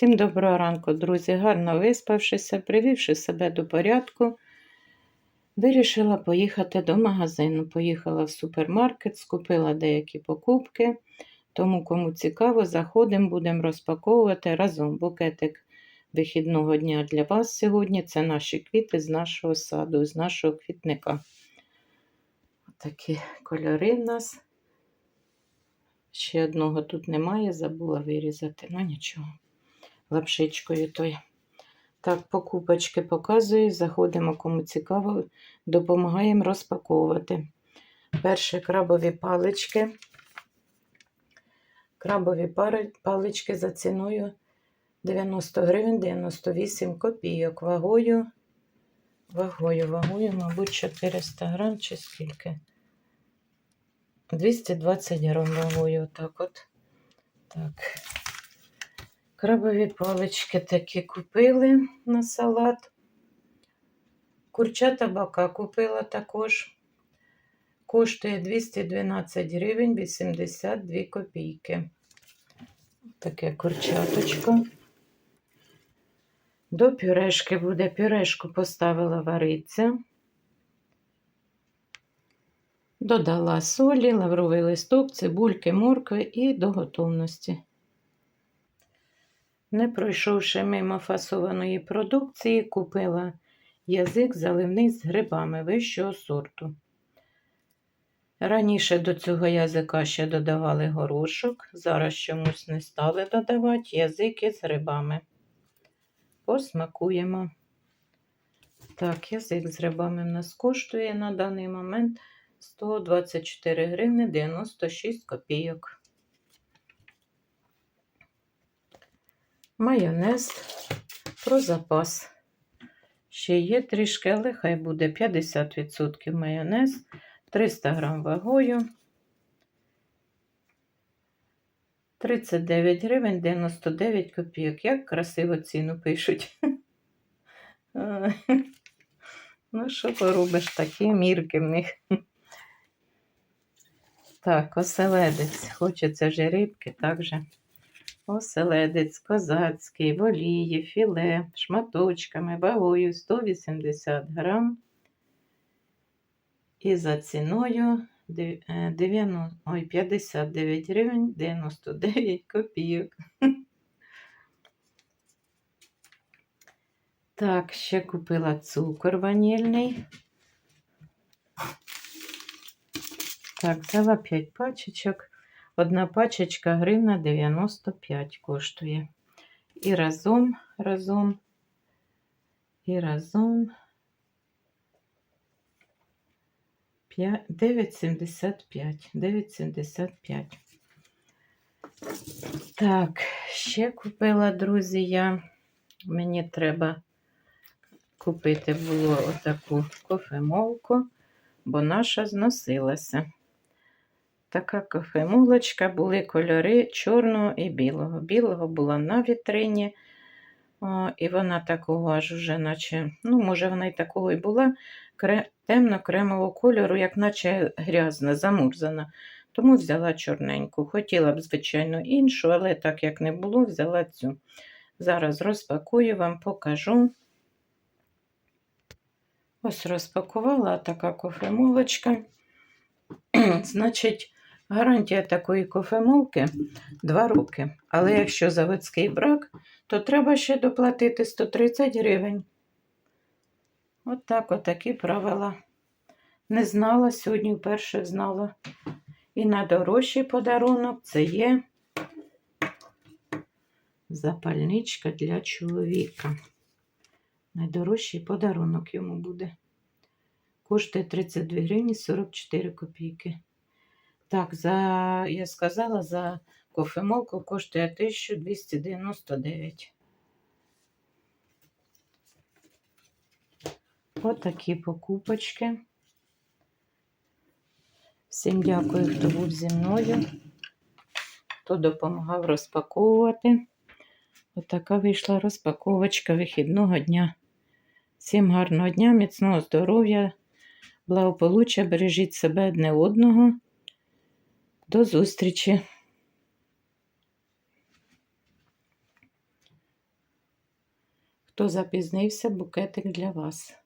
Всім доброго ранку, друзі. Гарно виспавшися, привівши себе до порядку, вирішила поїхати до магазину. Поїхала в супермаркет, скупила деякі покупки. Тому, кому цікаво, заходимо, будемо розпаковувати разом букетик вихідного дня для вас сьогодні. Це наші квіти з нашого саду, з нашого квітника. Такі кольори в нас. Ще одного тут немає, забула вирізати, ну нічого лапшичкою той. Так, покупочки показую, заходимо, кому цікаво, допомагаємо розпаковувати. Перші крабові палички. Крабові палички за ціною 90 гривень 98 копійок. Вагою, вагою, вагою, мабуть, 400 грам чи скільки. 220 грам вагою, отак от. Так. Крабові палички такі купили на салат. Курча табака купила також. Коштує 212 гривень 82 копійки. Таке курчаточко. До пюрешки буде. Пюрешку поставила вариться. Додала солі, лавровий листок, цибульки, моркви і до готовності. Не пройшовши мимо фасованої продукції, купила язик заливний з грибами вищого сорту. Раніше до цього язика ще додавали горошок, зараз чомусь не стали додавати язики з грибами. Посмакуємо. Так, язик з грибами в нас коштує на даний момент 124 гривни 96 копійок. Майонез про запас. Ще є трішки, але хай буде 50% майонез, 300 грам вагою. 39 гривень 99 копійок. Як красиво ціну пишуть. Ну, що поробиш, такі мірки в них. Так, оселедець. Хочеться вже рибки, так же. Оселедець козацький, в олії, філе, шматочками, вагою 180 грам. І за ціною 90, ой, 59 гривень 99 копійок. Так, ще купила цукор ванільний. Так, взяла 5 пачечок. Одна пачечка гривна 95 коштує. І разом, разом, і разом 9,75. 9,75. Так, ще купила, друзі, я. Мені треба купити було отаку кофемолку, бо наша зносилася. Така кофемулочка, були кольори чорного і білого. Білого була на вітрині, о, і вона такого аж уже, наче, ну, може, вона і такого і була, кре, темно-кремового кольору, як наче грязна, замурзана. Тому взяла чорненьку. Хотіла б, звичайно, іншу, але так як не було, взяла цю. Зараз розпакую, вам покажу. Ось розпакувала така кофемолочка. Значить, гарантія такої кофемолки 2 роки. Але якщо заводський брак, то треба ще доплатити 130 гривень. От так, отакі правила. Не знала, сьогодні вперше знала. І найдорожчий подарунок це є запальничка для чоловіка. Найдорожчий подарунок йому буде. Коштує 32 гривні 44 копійки. Так, за, я сказала, за кофемолку коштує 1299. Отакі покупочки. Всім дякую, хто був зі мною, хто допомагав розпаковувати. Отака вийшла розпаковочка вихідного дня. Всім гарного дня, міцного здоров'я, благополуччя, бережіть себе одне одного. До зустрічі! Хто запізнився, букетик для вас.